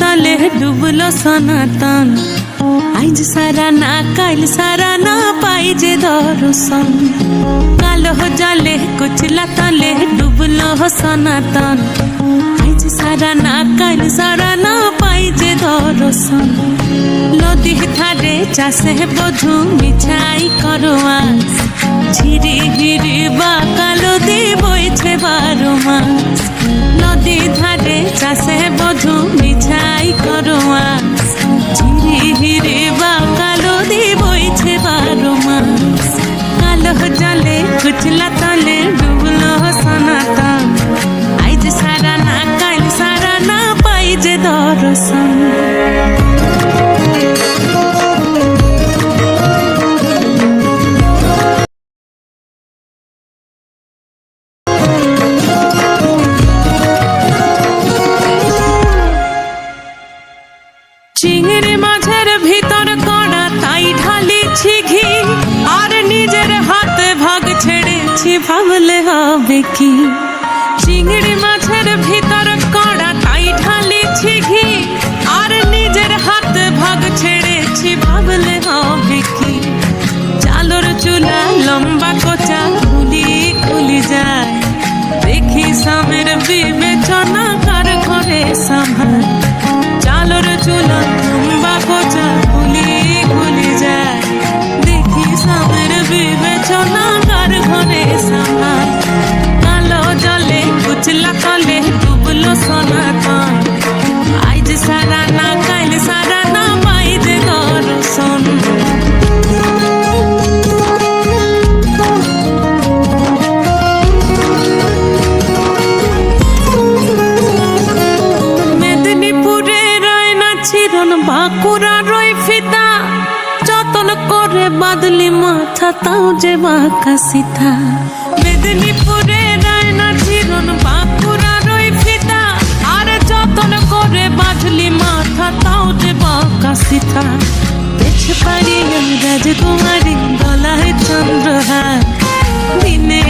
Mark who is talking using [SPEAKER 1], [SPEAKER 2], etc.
[SPEAKER 1] তলে ডুবলো সনাতন আইজ সারা না কাল সারা না পাই যে দর্শন কালো জলে কুচলা তলে ডুবলো সনাতন আইজ সারা না কাল সারা না পাই যে দর্শন নদী ধারে চাষে বধু মিছাই করোয়া ঝিরি হিরি বা তলে ডুবলো সনাতন আইজ সারা না কাল সারা না পাই যে দর্শন ভাবলে হবে কি? চিংড়ি মাছের ভিতর বাঁকুড়া রই ফিতা, যতন করে বাদলি মাথা, তাও যে বাঁকা সীতা মেদিনীপুরে রায়না ঝিরন, বাঁকুড়া রই ফিতা, আর যতন করে বাদলি মাথা, তাও যে বাঁকা সীতা পেছে পারি রাজকুমারী, গলায় চন্দ্রহার, দিনে